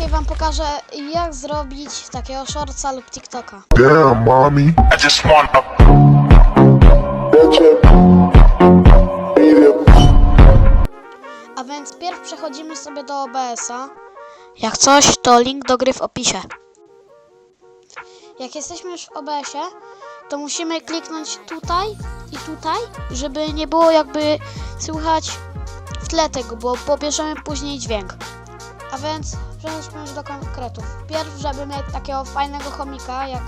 dzisiaj wam pokażę jak zrobić takiego shortsa lub TikToka. Damn, mommy. I just wanna. A więc pierw przechodzimy sobie do OBS-a. Jak coś, to link do gry w opisie. Jak jesteśmy już w OBS-ie, to musimy kliknąć tutaj i tutaj, żeby nie było jakby słychać w tle tego, bo pobierzemy później dźwięk. A więc przechodźmy już do konkretów. Pierw, żeby mieć takiego fajnego chomika, jak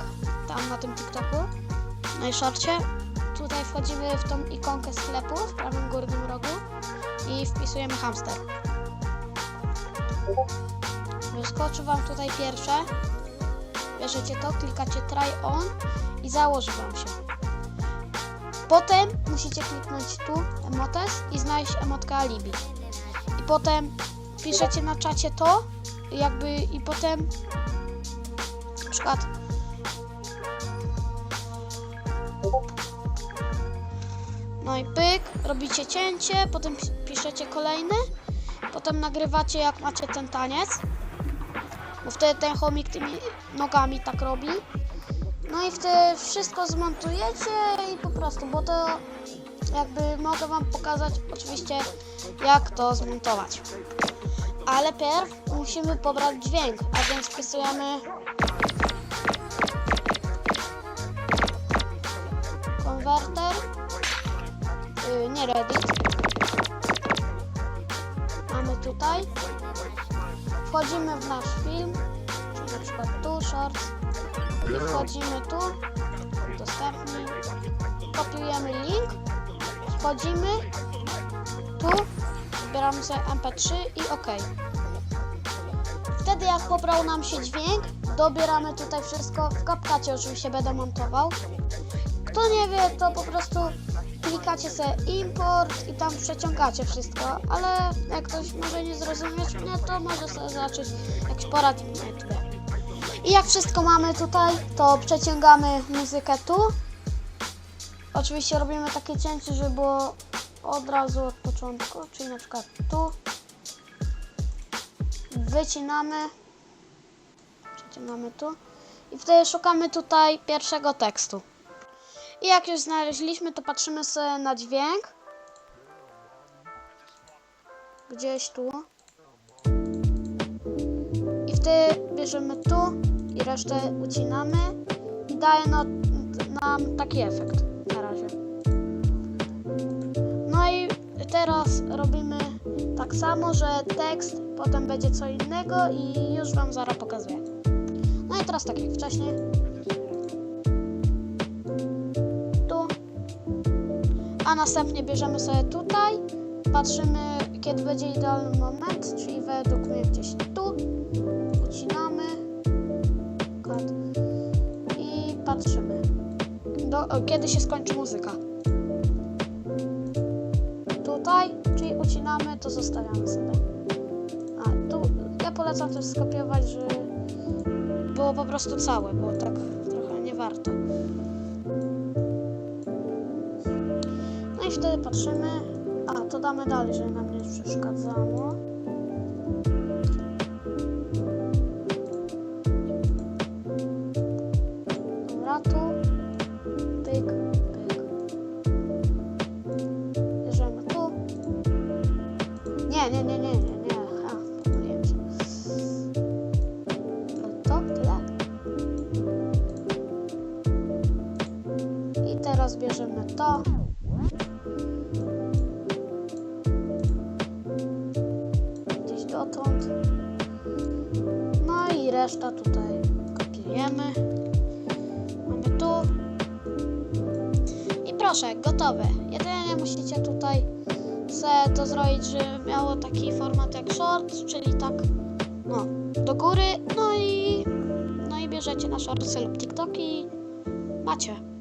tam na tym TikToku, na shorcie, tutaj wchodzimy w tą ikonkę sklepu w prawym górnym rogu i wpisujemy hamster. Wyskoczy Wam tutaj pierwsze. Bierzecie to, klikacie try on i założy Wam się. Potem musicie kliknąć tu emotes i znaleźć emotkę alibi. I potem piszecie na czacie to, jakby i potem na przykład No i pyk, robicie cięcie, potem pi- piszecie kolejny, potem nagrywacie jak macie ten taniec, bo wtedy ten chomik tymi nogami tak robi. No i wtedy wszystko zmontujecie i po prostu, bo to jakby mogę wam pokazać oczywiście jak to zmontować. Ale pierw musimy pobrać dźwięk, a więc wpisujemy konwerter y, nie Reddit. Mamy tutaj. Wchodzimy w nasz film, czyli na przykład tu, shorts. I wchodzimy tu, udostępnij. Kopiujemy link, wchodzimy tu, wybieramy sobie MP3 i OK. Wtedy jak pobrał nam się dźwięk, dobieramy tutaj wszystko. W kapkacie oczywiście będę montował. Kto nie wie, to po prostu klikacie sobie import i tam przeciągacie wszystko, ale jak ktoś może nie zrozumieć mnie, to może sobie zacząć jakiś poradnik na YouTube. I jak wszystko mamy tutaj, to przeciągamy muzykę tu. Oczywiście robimy takie cięcie, żeby było od razu początku, czyli na przykład tu. Wycinamy. Przeciągamy tu. I wtedy szukamy tutaj pierwszego tekstu. I jak już znaleźliśmy, to patrzymy sobie na dźwięk. Gdzieś tu. I wtedy bierzemy tu i resztę ucinamy. I daje no, nam taki efekt na razie. Teraz robimy tak samo, że tekst potem będzie co innego i już Wam zaraz pokazuję. No i teraz tak jak wcześniej. tu. A następnie bierzemy sobie tutaj, patrzymy kiedy będzie idealny moment, czyli według mnie gdzieś tu, ucinamy i patrzymy, do, kiedy się skończy muzyka. Ucinamy, to zostawiamy sobie. A tu ja polecam też skopiować, że było po prostu całe, bo tak trochę nie warto. No i wtedy patrzymy. A, to damy dalej, żeby nam nie przeszkadzało. Teraz bierzemy to. Gdzieś dotąd. No i reszta tutaj kopiujemy. Mamy tu. I proszę, gotowe. Jedynie musicie tutaj se to zrobić, żeby miało taki format jak short, czyli tak no, do góry. No i no i bierzecie na shortsy lub TikToki. Macie.